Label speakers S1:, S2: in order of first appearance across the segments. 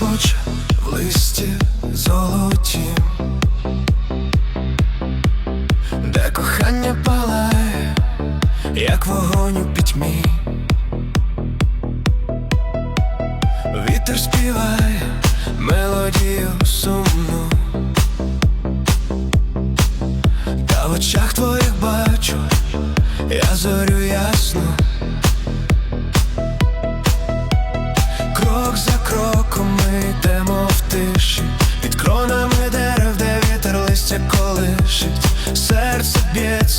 S1: Шепоче в листі золотім, де кохання палає, як вогонь у пітьмі. Вітер співає мелодію сумну, та в очах твоїх бачу, я зорю ясну.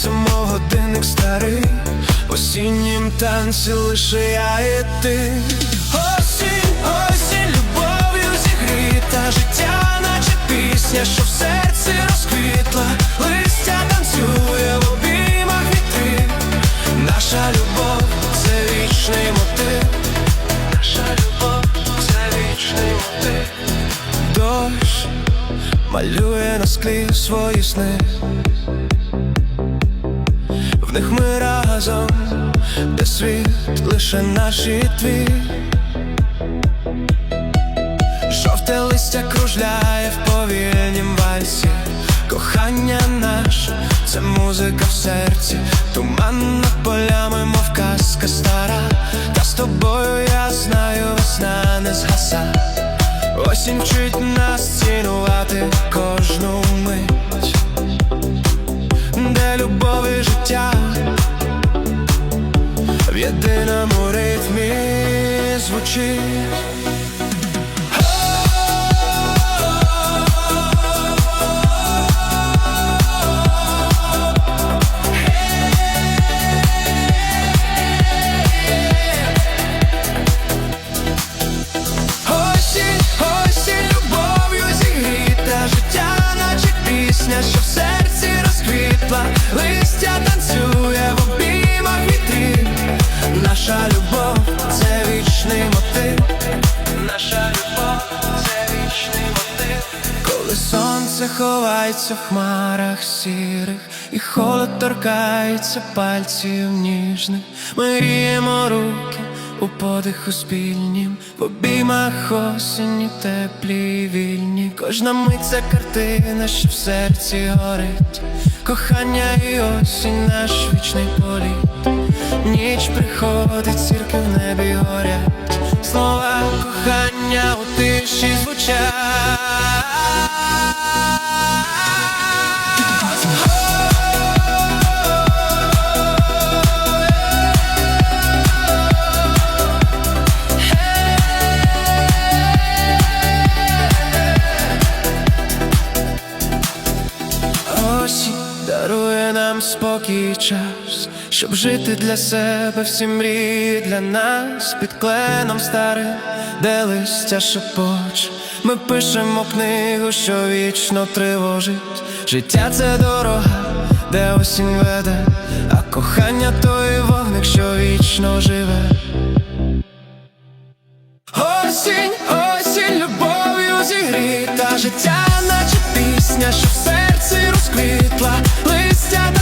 S1: Мов годинник старий, осіннім танці лише я і ти. Осінь, осінь, любов'ю зігріта, життя, наче пісня, що в серці розквітла, листя танцює в обіймах вітри, наша любов це вічний мотив. Наша любов це вічний мотив. Дощ малює на склі свої сни В них ми разом, де світ лише наші твій. Жовте листя кружляє в повільнім вальсі. Кохання наше, це музика в серці. Туман над полями, мов казка стара. Та з тобою я знаю, весна не згаса. Осінь вчить нас цінувати кожну мить Glede na moret mi zvuči Наша любов це вічний мотив. Наша любов це вічний мотив. Коли сонце ховається в хмарах сірих, і холод торкається пальців ніжних, ми гріємо руки у подиху спільнім, в обіймах осені теплі вільні. Кожна мить це картина, що в серці горить. Кохання і осінь наш вічний політ. Ніч приходить, зірки в небі горять. Слова кохання у тиші звучать. Нам спокій час, щоб жити для себе всі мрії для нас під кленом старим, де листя шепоче. Ми пишемо книгу, що вічно тривожить. Життя це дорога, де осінь веде, а кохання той вогник, що вічно живе. Осінь, осінь, любов'ю зігріта життя, наче пісня, що в Yeah.